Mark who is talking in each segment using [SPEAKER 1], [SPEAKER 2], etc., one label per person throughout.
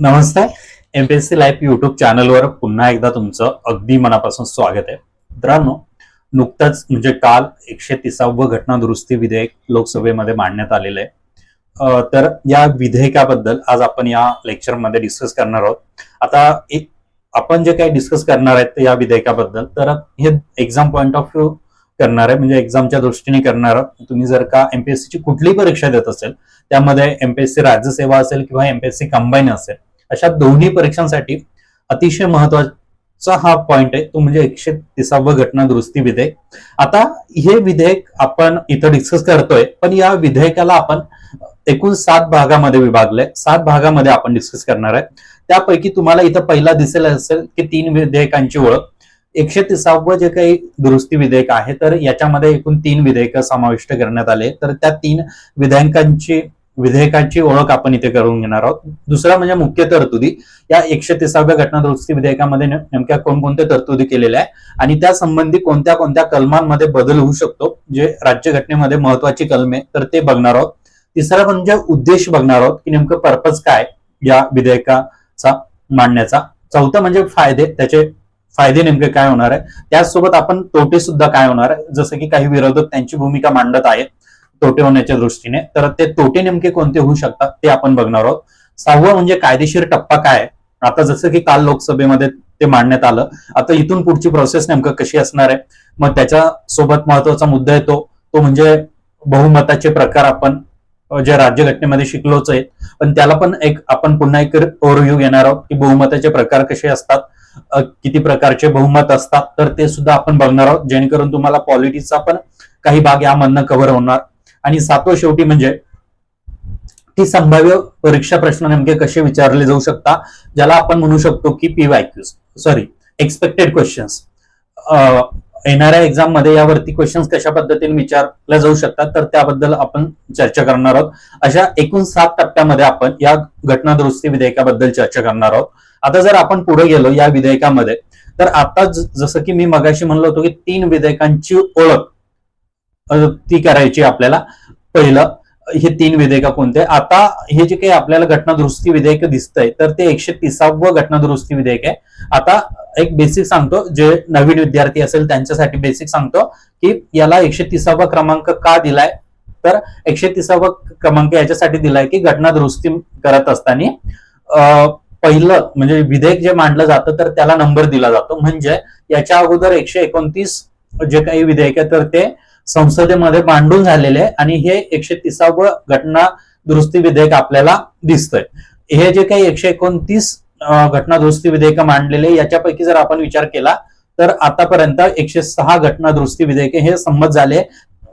[SPEAKER 1] नमस्ते. MPSC life YouTube चॅनलवर पुन्हा एकदा तुमचं अगदी मनापासून स्वागत आहे. मित्रांनो नुकतंच म्हणजे काल एकशे तिसावं घटना दुरुस्ती विधेयक लोकसभेमध्ये मांडण्यात आलेलं आहे. तर या विधेयकाबद्दल आज आपण या लेक्चरमध्ये डिस्कस करणार आहोत. आता एक आपण जे काही डिस्कस करणार आहेत या विधेयकाबद्दल तर हे एक्झाम पॉईंट ऑफ व्ह्यू करणार आहे. म्हणजे एक्झामच्या दृष्टीने करणार तुम्ही जर का एमपीएससी ची कुठलीही परीक्षा देत असेल त्यामध्ये एमपीएससी राज्यसेवा असेल किंवा एमपीएससी कंबाईन असेल अशा दोन्ही परीक्षांसाठी अतिशय महत्त्वाचा हा पॉइंट आहे. तो म्हणजे एकशे तिसावं घटना दुरुस्ती विधेयक. आता हे विधेयक आपण इथं डिस्कस करतोय पण या विधेयकाला आपण एकूण सात भागामध्ये विभागलंय. सात भागामध्ये आपण डिस्कस करणार आहे. त्यापैकी तुम्हाला इथं पहिला दिसेल असेल की तीन विधेयकांची ओळख. एकशे तिसावं जे काही दुरुस्ती विधेयक आहे तर याच्यामध्ये एकूण तीन विधेयक समाविष्ट करण्यात आले. तर त्या तीन विधेयकांची विधेयकाची ओळख आपण इथे करून घेणार आहोत. दुसरा म्हणजे मुख्य तरतुदी. या एकशे तिसाव्या घटना दुरुस्ती विधेयकामध्ये नेमक्या कोणकोणत्या तरतुदी केलेल्या आहे आणि त्या संबंधी कोणत्या कोणत्या कलमांमध्ये बदल होऊ शकतो जे राज्यघटनेमध्ये महत्वाची कलमे तर ते बघणार आहोत. तिसरा म्हणजे उद्देश बघणार आहोत की नेमकं पर्पज काय या विधेयकाचा मांडण्याचा. चौथा म्हणजे फायदे त्याचे फायदे नेमके काय होणार आहे त्याचसोबत आपण तोटे सुद्धा काय होणार आहे जसं की काही विरोधक त्यांची भूमिका मांडत आहेत. तोटे होण्याच्या दृष्टीने. तर ते तोटे नेमके कोणते होऊ शकतात ते आपण बघणार आहोत. सहावं म्हणजे कायदेशीर टप्पा काय आता जसं की काल लोकसभेमध्ये ते मांडण्यात आलं. आता इथून पुढची प्रोसेस नेमकं कशी असणार आहे? मग त्याच्या सोबत महत्त्वाचा मुद्दा येतो. तो म्हणजे बहुमताचे प्रकार आपण जे राज्यघटनेमध्ये शिकलोच आहे. पण त्याला पण एक आपण पुन्हा एक ओव्हरव्ह्यू घेणार आहोत की बहुमताचे प्रकार कसे असतात. किती प्रकारचे बहुमत असतात. तर ते सुद्धा आपण बघणार आहोत. जेणेकरून तुम्हाला पॉलिटिक्सचा पण काही भाग यामधनं कव्हर होणार. आणि सातवं शेवटी म्हणजे ती संभाव्य परीक्षा प्रश्न नेमके कसे विचारले जाऊ शकता ज्याला आपण म्हणू शकतो की पीवायक्यू सॉरी एक्सपेक्टेड क्वेश्चन्स येणाऱ्या एक्झाममध्ये यावरती क्वेश्चन्स कशा पद्धतीने विचारल्या जाऊ शकतात तर त्याबद्दल आपण चर्चा करणार आहोत. अशा एकूण सात टप्प्यामध्ये आपण या घटना दुरुस्ती विधेयकाबद्दल चर्चा करणार आहोत. आता जर आपण पुढे गेलो या विधेयकामध्ये तर आता जसं की मी मगाशी म्हणलो होतो की तीन विधेयकांची ओळख ती करायची आपल्याला. पहिलं हे तीन विधेयक कोणते? आता हे जे काही आपल्याला घटना दुरुस्ती विधेयक दिसतंय तर ते एकशे तिसावं घटना दुरुस्ती विधेयक आहे. आता एक बेसिक सांगतो जे नवीन विद्यार्थी असेल त्यांच्यासाठी बेसिक सांगतो की याला एकशे तिसावा क्रमांक का दिलाय? तर एकशे तिसावा क्रमांक याच्यासाठी दिलाय की घटना दुरुस्ती करत असताना पहिलं म्हणजे विधेयक जे मांडलं जातं तर त्याला नंबर दिला जातो. म्हणजे याच्या अगोदर एकशे एकोणतीस जे काही विधेयक आहे तर ते संसदेमध्ये मांडून झालेले आहे आणि हे एकशे तिसावं घटना दुरुस्ती विधेयक आपल्याला दिसतंय. हे जे काही एकशे एकोणतीस घटना दुरुस्ती विधेयक मांडलेले याच्यापैकी जर आपण विचार केला तर आतापर्यंत एकशे सहा घटना दुरुस्ती विधेयक हे संमत झाले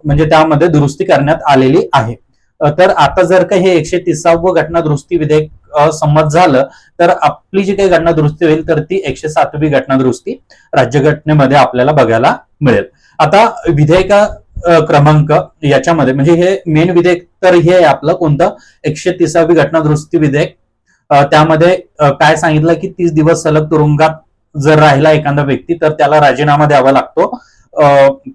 [SPEAKER 1] म्हणजे त्यामध्ये दुरुस्ती करण्यात आलेली आहे. तर आता जर का हे एकशे तिसावं घटना दुरुस्ती विधेयक संमत झालं तर आपली जी काही घटना दुरुस्ती होईल तर ती एकशे सातवी घटना दुरुस्ती राज्यघटनेमध्ये आपल्याला बघायला मिळेल. आता विधेयका क्रमांक याच्यामध्ये. म्हणजे हे मेन विधेयक तर हे आहे आपलं कोणतं? एकशे तिसावी घटना दुरुस्ती विधेयक त्यामध्ये काय सांगितलं की तीस दिवस सलग तुरुंगात जर राहिला एखादा व्यक्ती तर त्याला राजीनामा द्यावा लागतो.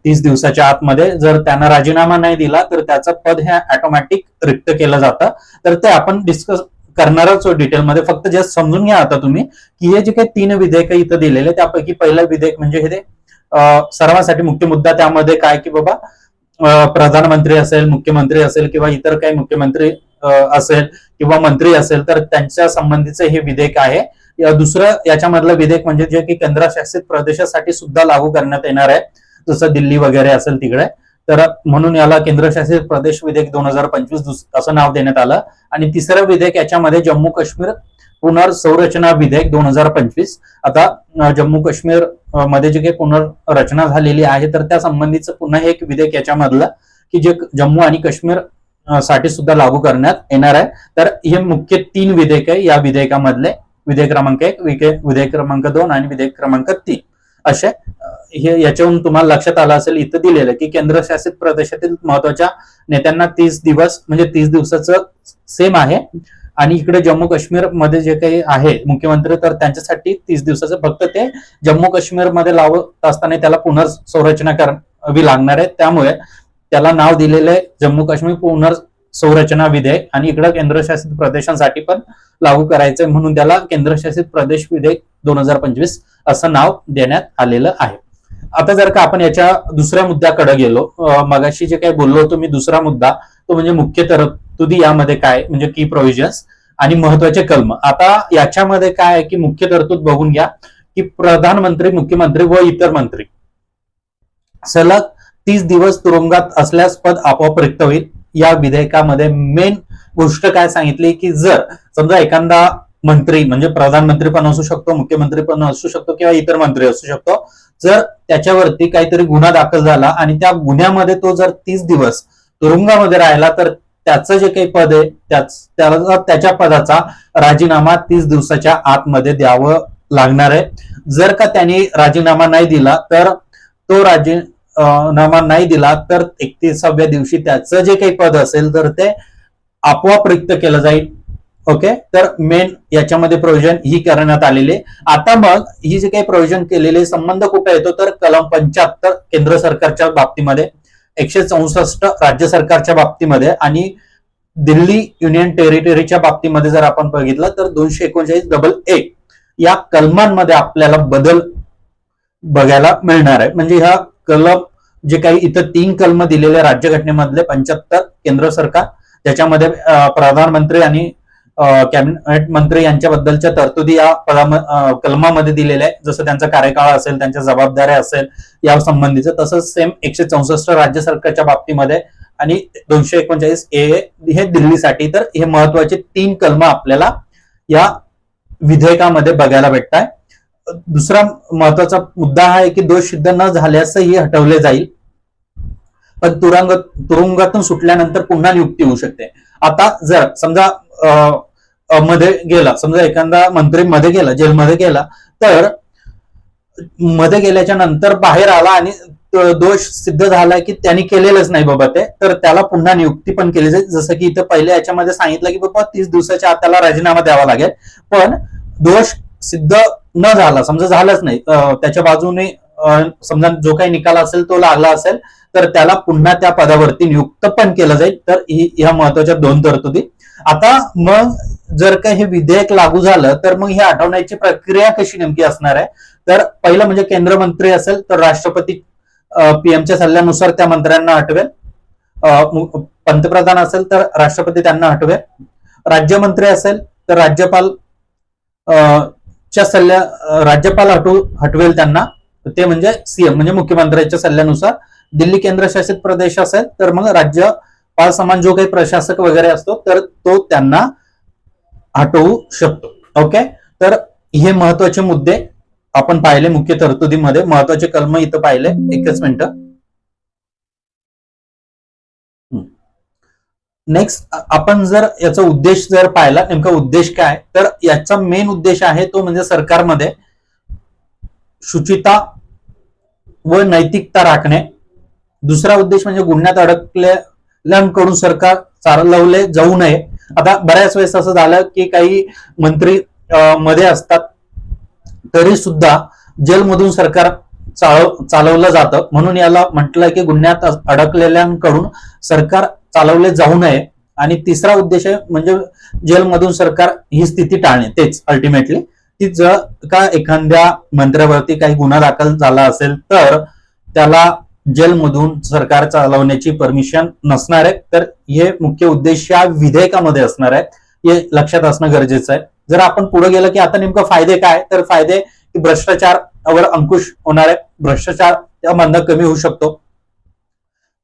[SPEAKER 1] तीस दिवसाच्या आतमध्ये जर त्यांना राजीनामा नाही दिला तर त्याचं पद हे ऑटोमॅटिक रिक्त केलं जातं. तर ते आपण डिस्कस करणारच डिटेलमध्ये फक्त जस्ट समजून घ्या आता तुम्ही की हे जे काही तीन विधेयक इथं दिलेले त्यापैकी पहिलं विधेयक म्हणजे हे ते सर्वांसाठी मुख्य मुद्दा त्यामध्ये काय की बाबा प्रधानमंत्री असेल मुख्यमंत्री असेल किंवा इतर काही मुख्यमंत्री असेल किंवा मंत्री असेल तर त्यांच्या संबंधीचं हे विधेयक आहे. या दुसरं याच्यामधलं विधेयक म्हणजे जे की केंद्रशासित प्रदेशासाठी सुद्धा लागू करण्यात येणार आहे. जसं दिल्ली वगैरे असेल तिकडे. तर म्हणून याला केंद्रशासित प्रदेश विधेयक दोन हजार पंचवीस असं नाव देण्यात आलं. आणि तिसरं विधेयक याच्यामध्ये जम्मू काश्मीर पुनर्संरचना विधेयक दोन हजार पंचवीस. आता जम्मू काश्मीरमध्ये जे काही पुनर्रचना झालेली आहे तर त्या संबंधीचं पुन्हा एक विधेयक याच्यामधलं की जे जम्मू आणि काश्मीरसाठी सुद्धा लागू करण्यात येणार आहे. तर हे मुख्य तीन विधेयक आहे. या विधेयकामधले विधेयक क्रमांक एक विके- विधेयक क्रमांक दोन आणि विधेयक क्रमांक तीन. असे हे याच्यावरून तुम्हाला लक्षात आलं असेल इथं दिलेलं आहे की केंद्रशासित प्रदेशातील महत्त्वाच्या नेत्यांना तीस दिवस म्हणजे तीस दिवसाचं सेम आहे. आणि इकडे जम्मू काश्मीरमध्ये जे काही आहे मुख्यमंत्री तर त्यांच्यासाठी तीस दिवसाचं फक्त ते जम्मू काश्मीरमध्ये लावत असताना त्याला पुनर्संरचना करावी लागणार आहे. त्यामुळे त्याला नाव दिलेलं आहे जम्मू काश्मीर पुनर्संरचना विधेयक आणि इकडे केंद्रशासित प्रदेशांसाठी पण लागू करायचंय म्हणून त्याला केंद्रशासित प्रदेश विधेयक दोन हजार पंचवीस असं नाव देण्यात आलेलं आहे. आता जर का आपण याच्या दुसऱ्या मुद्द्याकडे गेलो मगाशी जे काही बोललो होतो मी दुसरा मुद्दा तो म्हणजे मुख्य तरतुदी यामध्ये काय? म्हणजे की प्रोव्हिजन्स आणि महत्त्वाचे कलम. आता याच्यामध्ये काय आहे की मुख्य तरतूद बघून घ्या की प्रधानमंत्री मुख्यमंत्री व इतर मंत्री. सलग तीस दिवस तुरुंगात असल्यास पद आपोआप रिक्त होईल. या विधेयकामध्ये मेन गोष्ट काय सांगितली की जर समजा एखादा मंत्री म्हणजे प्रधानमंत्री पण असू शकतो मुख्यमंत्री पण असू शकतो किंवा इतर मंत्री असू शकतो जर त्याच्यावरती काहीतरी गुन्हा दाखल झाला आणि त्या गुन्ह्यामध्ये तो जर तीस दिवस तुरुंगामध्ये राहिला तर त्याचं जे काही पद आहे त्याच त्याला त्याच्या पदाचा राजीनामा तीस दिवसाच्या आतमध्ये द्यावं लागणार आहे. जर का त्यांनी राजीनामा नाही दिला तर तो राजीनामा नाही दिला तर एकतीसाव्या दिवशी त्याचं जे काही पद असेल तर ते आपोआप रिक्त केलं जाईल. ओके? तर मेन याच्यामध्ये प्रोव्हिजन ही करण्यात आलेली आता मग ही जे काही प्रोव्हिजन केलेले संबंध कुठे येतो? तर कलम पंच्याहत्तर केंद्र सरकारच्या बाबतीमध्ये. एकशे चौसष्ट राज्य सरकारच्या बाबतीमध्ये आणि दिल्ली युनियन टेरिटरीच्या बाबतीमध्ये जर आपण बघितलं तर दोनशे एकोणचाळीस डबल ए या कलमांमध्ये आपल्याला बदल बघायला मिळणार आहे. म्हणजे ह्या कलम जे काही इथं तीन कलम दिलेले राज्यघटनेमधले पंच्याहत्तर केंद्र सरकार त्याच्यामध्ये प्रधानमंत्री आणि कॅबिनेट मंत्री यांच्याबद्दलच्या तरतुदी या कलमामध्ये दिलेल्या आहे जसं त्यांचा कार्यकाळ असेल त्यांच्या जबाबदाऱ्या असेल या संबंधीचं. तसंच सेम एकशे चौसष्ट राज्य सरकारच्या बाबतीमध्ये आणि दोनशे एकोणचाळीस ए हे दिल्लीसाठी. तर हे महत्त्वाचे तीन कलम आपल्याला या विधेयकामध्ये बघायला भेटत आहे दुसरा महत्त्वाचा मुद्दा हा आहे की दोष सिद्ध न झाल्यासही हटवले जाईल. पण तुरुंग तुरुंगातून सुटल्यानंतर पुन्हा नियुक्ती होऊ शकते. आता जर समजा मध्ये गेला. समजा एखादा मंत्री मध्ये गेला जेलमध्ये गेला तर मध्ये गेल्याच्यानंतर बाहेर आला आणि दोष सिद्ध झाला की त्यांनी केलेलंच नाही बाबा ते. तर त्याला पुन्हा नियुक्ती पण केली जाईल. जसं की इथं पहिले याच्यामध्ये सांगितलं की बाबा तीस दिवसाच्या आत त्याला राजीनामा द्यावा लागेल. पण दोष सिद्ध न झाला समजा झालाच नाही. त्याच्या बाजूने समजा जो काही निकाल असेल तो लागला असेल तर त्याला पुन्हा त्या पदावरती नियुक्त पण केलं जाईल. तर ही ह्या महत्त्वाच्या दोन तरतुदी. आता मग जर का हे विधेयक लागू झालं तर मग हे हटवण्याची प्रक्रिया कशी नेमकी असणार आहे? तर पहिलं म्हणजे केंद्र मंत्री असेल तर राष्ट्रपती पीएमच्या सल्ल्यानुसार त्या मंत्र्यांना हटवेल. पंतप्रधान असेल तर राष्ट्रपती त्यांना हटवेल. राज्यमंत्री असेल तर राज्यपाल अं, च्या सल्ल्या राज्यपाल हटू हटवेल त्यांना. ते म्हणजे सीएम म्हणजे मुख्यमंत्र्यांच्या सल्ल्यानुसार. दिल्ली केंद्रशासित प्रदेश असेल तर मग राज्यपाल समान जो काही प्रशासक वगैरे असतो तर तो त्यांना हटवू शकतो. ओके तर हे महत्त्वाचे मुद्दे आपण पाहिले मुख्य तरतुदीमध्ये. महत्त्वाचे कलम इथं पाहिले. एकच मिनिट. नेक्स्ट आपण जर याचा उद्देश जर पाहिला नेमका उद्देश काय तर याचा मेन उद्देश आहे तो म्हणजे सरकारमध्ये शुचिता व नैतिकता राखणे. दुसरा उद्देश म्हणजे गुन्ह्यात अडकलेल्यांकडून सरकार चालवले जाऊ नये. आता बऱ्याच वेळेस असं झालं की काही मंत्री मध्ये असतात तरी सुद्धा जेलमधून सरकार चालव चालवलं जातं. म्हणून याला म्हटलं की गुन्ह्यात अडकलेल्यांकडून सरकार चालवले जाऊ नये. आणि तिसरा उद्देश म्हणजे जेलमधून सरकार ही स्थिती टाळणे. तेच अल्टिमेटली की जर का एखाद्या मंत्र्यावरती काही गुन्हा दाखल झाला असेल तर त्याला जेलमधून सरकार चालवण्याची परमिशन नसणार आहे. तर हे मुख्य उद्देश या विधेयकामध्ये असणार आहे. हे लक्षात असणं गरजेचं आहे. जर आपण पुढे गेलं की आता नेमकं फायदे काय? तर फायदे की भ्रष्टाचारावर अंकुश होणार आहे. भ्रष्टाचार मंद कमी होऊ शकतो.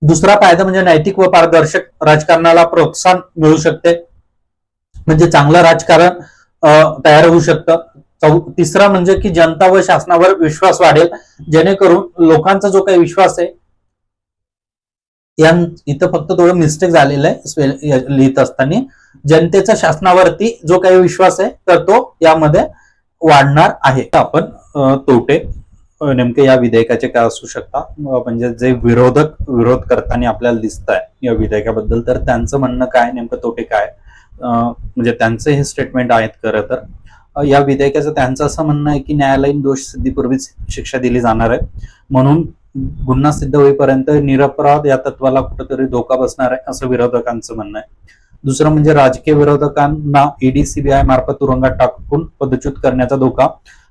[SPEAKER 1] दुसरा फायदा म्हणजे नैतिक व पारदर्शक राजकारणाला प्रोत्साहन मिळू शकते. म्हणजे चांगलं राजकारण तयार होऊ शकतं. चौ तिसरा म्हणजे की जनता व शासनावर विश्वास वाढेल जेणेकरून लोकांचा जो काही विश्वास आहे या इथं फक्त थोडं मिस्टेक झालेलं आहे लिहित असताना. जनतेचा शासनावरती जो काही विश्वास आहे तर तो यामध्ये वाढणार आहे. आपण तोटे नेमके या विधेयकाचे काय असू शकता? म्हणजे जे विरोधक विरोध करताना आपल्याला दिसत आहे या विधेयकाबद्दल तर त्यांचं म्हणणं काय नेमकं तोटे काय? म्हणजे त्यांचे हे स्टेटमेंट आहेत खरं तर. या विधेयकाचं त्यांचं असं म्हणणं आहे की न्यायालयीन दोष सिद्धीपूर्वीच शिक्षा दिली जाणार आहे. म्हणून गुन्हा सिद्ध होईपर्यंत निरपराध या तत्वाला कुठेतरी धोका बसणार आहे असं विरोधकांचं म्हणणं आहे. दुसरं म्हणजे राजकीय विरोधकांना ईडी सीबीआय मार्फत तुरुंगात टाकून पदच्युत करण्याचा धोका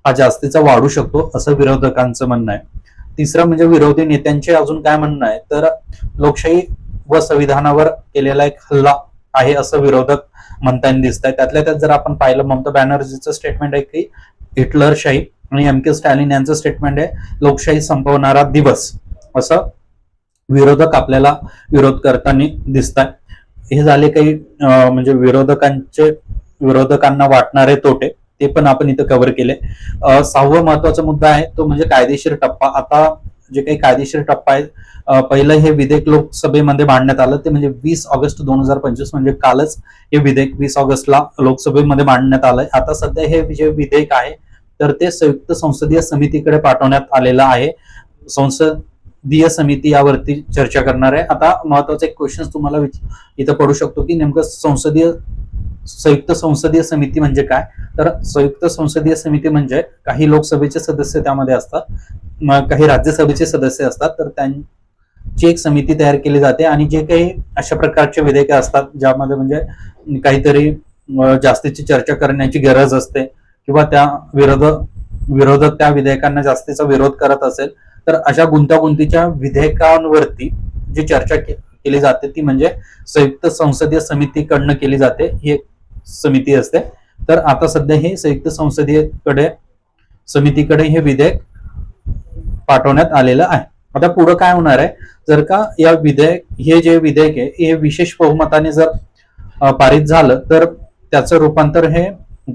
[SPEAKER 1] हा जास्तीचा वाढू शकतो असं विरोधकांचं म्हणणं आहे. तिसरं म्हणजे विरोधी नेत्यांचे अजून काय म्हणणं आहे? तर लोकशाही व संविधानावर केलेला एक हल्ला आहे असं विरोधक म्हणताना दिसत आहे त्यातल्या त्यात जर आपण पाहिलं ममता बॅनर्जीचं स्टेटमेंट आहे की हिटलरशाही आणि एम के स्टॅलिन यांचं स्टेटमेंट आहे लोकशाही संपवणारा दिवस. असं विरोधक आपल्याला विरोध करताना दिसत आहे हे झाले काही म्हणजे विरोधकांचे विरोधकांना वाटणारे तोटे ते पण आपण इथं कव्हर केले. सहावा महत्त्वाचा मुद्दा आहे तो म्हणजे कायदेशीर टप्पा. आता जे काही कायदेशीर टप्पा आहे पहिलं हे विधेयक लोकसभेमध्ये मांडण्यात आलं. ते म्हणजे वीस ऑगस्ट दोन हजार पंचवीस म्हणजे कालच हे विधेयक वीस ऑगस्टला लोकसभेमध्ये मांडण्यात आलंय. आता सध्या हे जे विधेयक आहे तर ते संयुक्त संसदीय समितीकडे पाठवण्यात आलेलं आहे. संसदीय समिती यावरती चर्चा करणार आहे. आता महत्त्वाचे एक क्वेश्चन तुम्हाला इथं पडू शकतो की नेमकं संसदीय संयुक्त संसदीय समिती म्हणजे काय? तर संयुक्त संसदीय समिती म्हणजे काही लोकसभेचे सदस्य त्यामध्ये असतात काही राज्यसभेचे सदस्य असतात तर त्यांची एक समिती तयार केली जाते आणि जे काही अशा प्रकारचे विधेयक असतात ज्यामध्ये म्हणजे काहीतरी जास्तीची चर्चा करण्याची गरज असते किंवा त्या विरोध विरोधक त्या विधेयकांना जास्तीचा विरोध करत असेल तर अशा गुंतागुंतीच्या विधेयकांवरती जी चर्चा केली जाते ती म्हणजे संयुक्त संसदीय समितीकडनं केली जाते ही एक समिती असते. तर आता सध्या हे संयुक्त संसदीयकडे समितीकडे हे विधेयक पाठवण्यात आलेलं आहे. आता पुढे काय होणार आहे? जर का या विधेयक हे जे विधेयक आहे हे विशेष बहुमताने जर पारित झालं तर त्याचं रूपांतर हे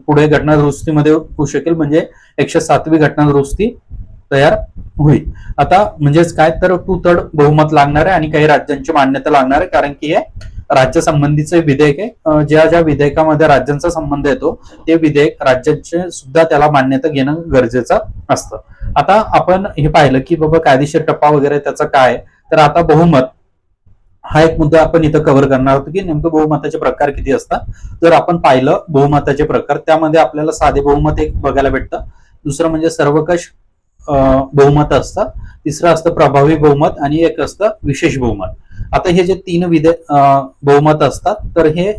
[SPEAKER 1] पुढे घटनादुरुस्तीमध्ये होऊ शकेल. म्हणजे एकशे सातवी घटना दुरुस्ती तयार होईल. आता म्हणजेच काय? तर टू थर्ड बहुमत लागणार आहे आणि काही राज्यांची मान्यता लागणार आहे कारण की हे राज्य संबंधीचे विधेयक आहे. ज्या ज्या विधेयकामध्ये राज्यांचा संबंध येतो ते विधेयक राज्याचे सुद्धा त्याला मान्यता घेणं गरजेचं असतं. आता आपण हे पाहिलं की बाबा कायदेशीर टप्पा वगैरे त्याचा काय? तर आता बहुमत हा एक मुद्दा आपण इथं कव्हर करणार आहोत की नेमकं बहुमताचे प्रकार किती असतात? जर आपण पाहिलं बहुमताचे प्रकार त्यामध्ये आपल्याला साधे बहुमत एक बघायला भेटतं. दुसरं म्हणजे सर्वकष बहुमत असतं. तिसरं असतं प्रभावी बहुमत आणि एक असतं विशेष बहुमत. आता हे जे तीन विधे बहुमत असतात तर हे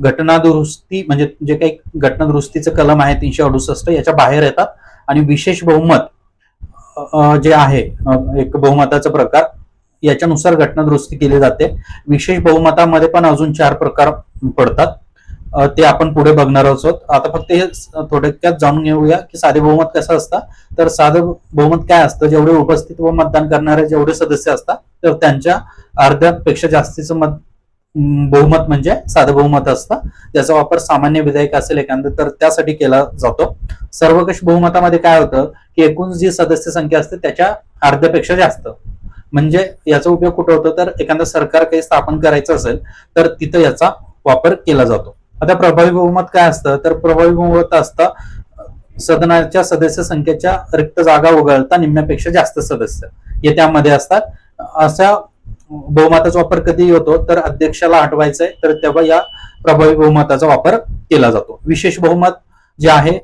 [SPEAKER 1] घटना दुरुस्ती म्हणजे जे काही घटना दुरुस्तीचं कलम आहे तीनशे अडुसष्ट याच्या बाहेर येतात. आणि विशेष बहुमत जे आहे एक बहुमताचा प्रकार याच्यानुसार घटना दुरुस्ती केली जाते. विशेष बहुमतामध्ये पण अजून चार प्रकार पडतात. ते आपण पुढे बघणार आहोत. आता फक्त हे थोडक्यात जाणून घेऊया की साधे बहुमत कसं असतं. तर साधं बहुमत काय असतं? जेवढे उपस्थित व मतदान करणारे जेवढे सदस्य असतात तर त्यांच्या अर्ध्यापेक्षा जास्तीचं मत बहुमत म्हणजे साधं बहुमत असतं. ज्याचा वापर सामान्य विधेयक असेल एखादं तर त्यासाठी केला जातो. सर्वकष बहुमतामध्ये काय होतं की एकूण जी सदस्य संख्या असते त्याच्या अर्ध्यापेक्षा जास्त. म्हणजे याचा उपयोग कुठं होतो? तर एखादं सरकार काही स्थापन करायचं असेल तर तिथं याचा वापर केला जातो. आता प्रभावी बहुमत काय असतं? तर प्रभावी बहुमत असतं सदनाच्या सदस्य संख्येच्या रिक्त जागा वगळता निम्म्यापेक्षा जास्त सदस्य. हे त्यामध्ये असतात. असा बहुमताचा वापर कधी होतो तर अध्यक्षाला हटवायचंय तर तेव्हा या प्रभावी बहुमताचा वापर केला जातो. विशेष बहुमत जे आहे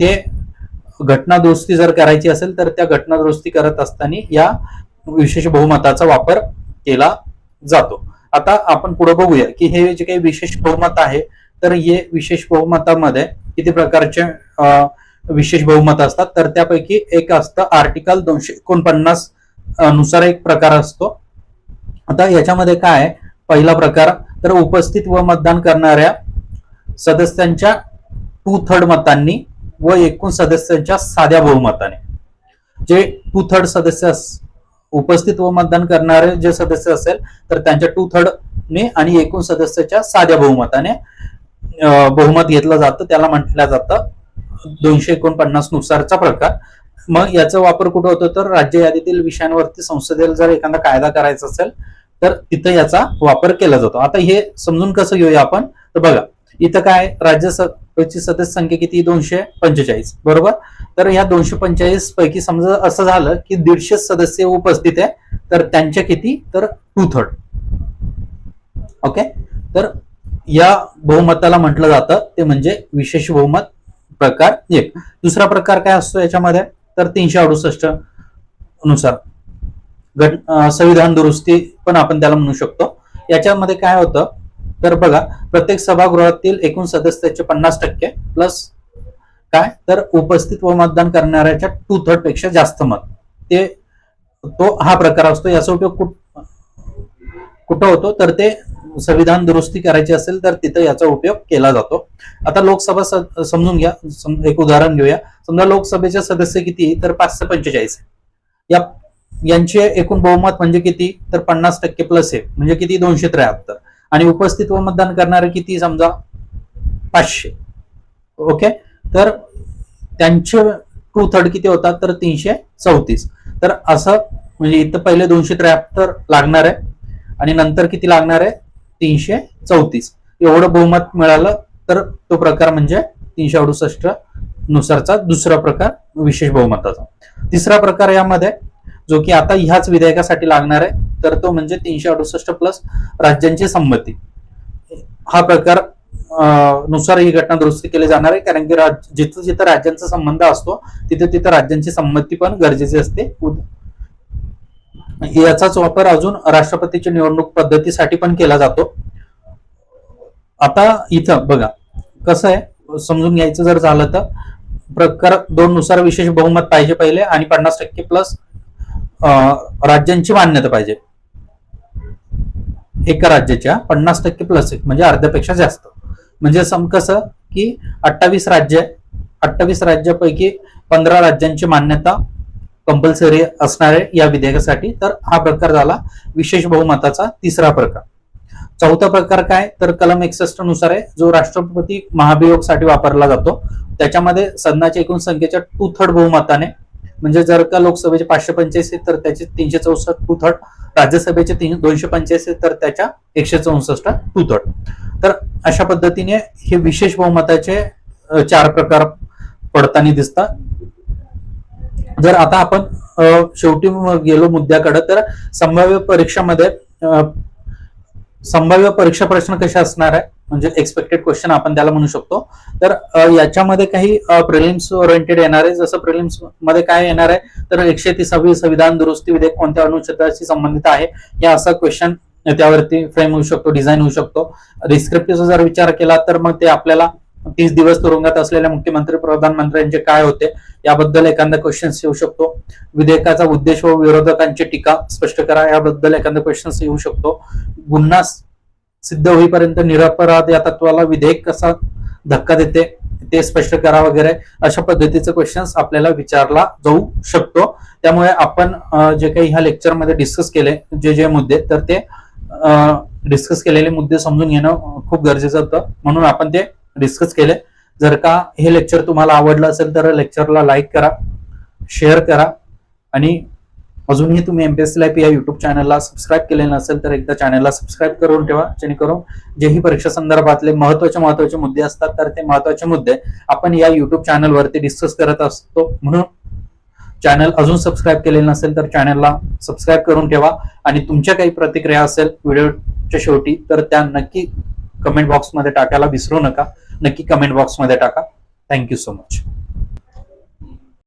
[SPEAKER 1] ते घटना दुरुस्ती जर करायची असेल तर त्या घटना दुरुस्ती करत असताना या विशेष बहुमताचा वापर केला जातो. आता आपण पुढे बघूया की हे जे काही विशेष बहुमत आहे तर हे विशेष बहुमतामध्ये किती प्रकारचे विशेष बहुमत असतात? तर त्यापैकी एक असतं आर्टिकल दोनशे एकोणपन्नासनुसार एक प्रकार असतो. आता याच्यामध्ये काय आहे? पहिला प्रकार तर उपस्थित व मतदान करणाऱ्या सदस्यांच्या टू थर्ड मतांनी व एकूण सदस्यांच्या साध्या बहुमताने. जे टू थर्ड सदस्य अस- उपस्थित व मतदान करणारे जे सदस्य असेल तर त्यांच्या टू थर्डने आणि एकूण सदस्याच्या साध्या बहुमताने बहुमत घेतलं जातं त्याला म्हटलं जातं. दोनशे एकोणपन्नास नुसारचा प्रकार. मग याचा वापर कुठं होतो? तर राज्य यादीतील विषयांवरती संसदेला जर एखादा कायदा करायचा असेल तर तिथं याचा वापर केला जातो. आता हे समजून कसं घेऊया आपण? तर बघा इथं काय राज्यसभेची सदस्य संख्या किती दोनशे पंचेचाळीस. बरोबर? तर या दोनशे पंचेचाळीस पैकी समजा असं झालं की दीडशे सदस्य उपस्थित आहे तर त्यांच्या किती? तर टू थर्ड ओके तर या बहुमताला म्हटलं जातं ते म्हणजे विशेष बहुमत प्रकार एक. दुसरा प्रकार काय असतो याच्यामध्ये? तर तीनशे अडुसष्टनुसार. घट संविधान दुरुस्ती पण आपण त्याला म्हणू शकतो. याच्यामध्ये काय होतं? तर बघा प्रत्येक सभागृहातील एकूण सदस्याचे पन्नास टक्के प्लस काय? तर उपस्थित व मतदान करणाऱ्याच्या टू थर्डपेक्षा जास्त मत. ते तो हा प्रकार असतो. याचा उपयोग कुठ कुठं होतो? तर ते संविधान दुरुस्ती करायची असेल तर तिथं याचा उपयोग केला जातो. आता लोकसभा समजून घ्या एक उदाहरण घेऊया. समजा लोकसभेचे सदस्य किती तर पाचशे पंचेचाळीस या यांचे एकूण बहुमत म्हणजे किती? तर पन्नास टक्के प्लस आहे. म्हणजे किती? दोनशे त्र्याहत्तर. आणि उपस्थित व मतदान करणारे किती? समजा पाचशे. ओके? तर त्यांचे टू थर्ड किती होतात? तर तीनशे चौतीस. तर असं म्हणजे इथं पहिले दोनशे त्र्याहत्तर लागणार आहे. आणि नंतर किती लागणार आहे? तीनशे चौतीस. एवढं बहुमत मिळालं तर तो प्रकार म्हणजे तीनशे अडुसष्ट नुसारचा दुसरा प्रकार विशेष बहुमताचा. तिसरा प्रकार यामध्ये जो की आता ह्याच विधेयकासाठी लागणार आहे तर तो म्हणजे तीनशे अडुसष्ट प्लस राज्यांची संमती. हा प्रकारनुसार ही घटना दुरुस्ती केली जाणार आहे कारण की राज- जिथं जिथं राज्यांचा संबंध असतो तिथे तिथं राज्यांची संमती पण गरजेची असते. याचाच वापर अजून राष्ट्रपतीची निवडणूक पद्धतीसाठी पण केला जातो. आता इथं बघा कसं आहे? समजून घ्यायचं जर झालं तर प्रकार दोन नुसार विशेष बहुमत पाहिजे पहिले आणि पन्नास टक्के प्लस राज्यांची मान्यता पाहिजे. एका राज्याच्या पन्नास टक्के प्लस एक म्हणजे अर्ध्यापेक्षा जास्त. म्हणजे सम कसं की अठ्ठावीस राज्य अठ्ठावीस राज्यापैकी पंधरा राज्यांची मान्यता कंपल्सरी असणार आहे या विधेयकासाठी तर हा प्रकार झाला विशेष बहुमताचा तिसरा प्रकार. चौथा प्रकार काय? तर कलम एकसष्टनुसार आहे जो राष्ट्रपती महाभियोगसाठी वापरला जातो. त्याच्यामध्ये सदनाच्या एकूण संख्येच्या टू थर्ड बहुमताने म्हणजे जर का लोकसभेचे पाचशे पंच्याऐंशी तर त्याचे तीनशे चौसष्ट टू थर्ड राज्यसभेचे तीन दोनशे पंच्याऐंशी तर त्याच्या एकशे चौसष्ट टू थर्ड तर अशा पद्धतीने हे विशेष बहुमताचे चार प्रकार पडताना दिसतात. जर आता आपण शेवटी गेलो मुद्द्याकडे तर संभाव्य परीक्षामध्ये संभाव्य परीक्षा प्रश्न कसे असणार आहे? म्हणजे एक्सपेक्टेड क्वेश्चन आपण त्याला म्हणू शकतो. तर याच्यामध्ये काही प्रिलिम्स ओरिएंटेड येणार आहे जसं प्रिलिम्समध्ये काय येणार आहे तर एकशे तिसावी संविधान दुरुस्ती विधेयक कोणत्या अनुच्छेदाशी संबंधित आहे? या असा क्वेश्चन त्यावरती फ्रेम होऊ शकतो डिझाईन होऊ शकतो. रिस्क्रिप्टिव्हचा जर विचार केला तर मग ते आपल्याला तीस दिवस तुरुंगात असलेल्या मुख्यमंत्री प्रधानमंत्र्यांचे काय होते याबद्दल एखादा क्वेश्चन येऊ शकतो. विधेयकाचा उद्देश व विरोधकांची टीका स्पष्ट करा याबद्दल एखादा क्वेश्चन येऊ शकतो. गुन्हा सिद्ध होईपर्यंत निरपराध या तत्वाला विधेयक कसा धक्का देते ते स्पष्ट करा वगैरे. अशा पद्धतीचे क्वेश्चन्स आपल्याला विचारला जाऊ शकतो. त्यामुळे आपण जे काही ह्या लेक्चरमध्ये डिस्कस केले जे जे मुद्दे तर ते डिस्कस केलेले मुद्दे समजून घेणं खूप गरजेचं होतं. म्हणून आपण ते डिस्कस केले. जर का हे लेक्चर तुम्हाला आवडलं असेल तर लेक्चरला लाईक करा शेअर करा आणि अजूनही तुम्ही एमपीएससी लाईफ या युट्यूब चॅनलला सबस्क्राईब केले नसेल तर एकदा चॅनलला सबस्क्राईब करून ठेवा जेणेकरून जेही परीक्षा संदर्भातले महत्त्वाचे महत्त्वाचे मुद्दे असतात तर ते महत्त्वाचे मुद्दे आपण या युट्यूब चॅनलवरती डिस्कस करत असतो. म्हणून चॅनल अजून सबस्क्राईब केलेलं नसेल तर चॅनलला सबस्क्राईब करून ठेवा आणि तुमच्या काही प्रतिक्रिया असेल व्हिडिओच्या शेवटी तर त्या नक्की कमेंट बॉक्समध्ये टाकायला विसरू नका. नक्की कमेंट बॉक्समध्ये टाका. Thank you so much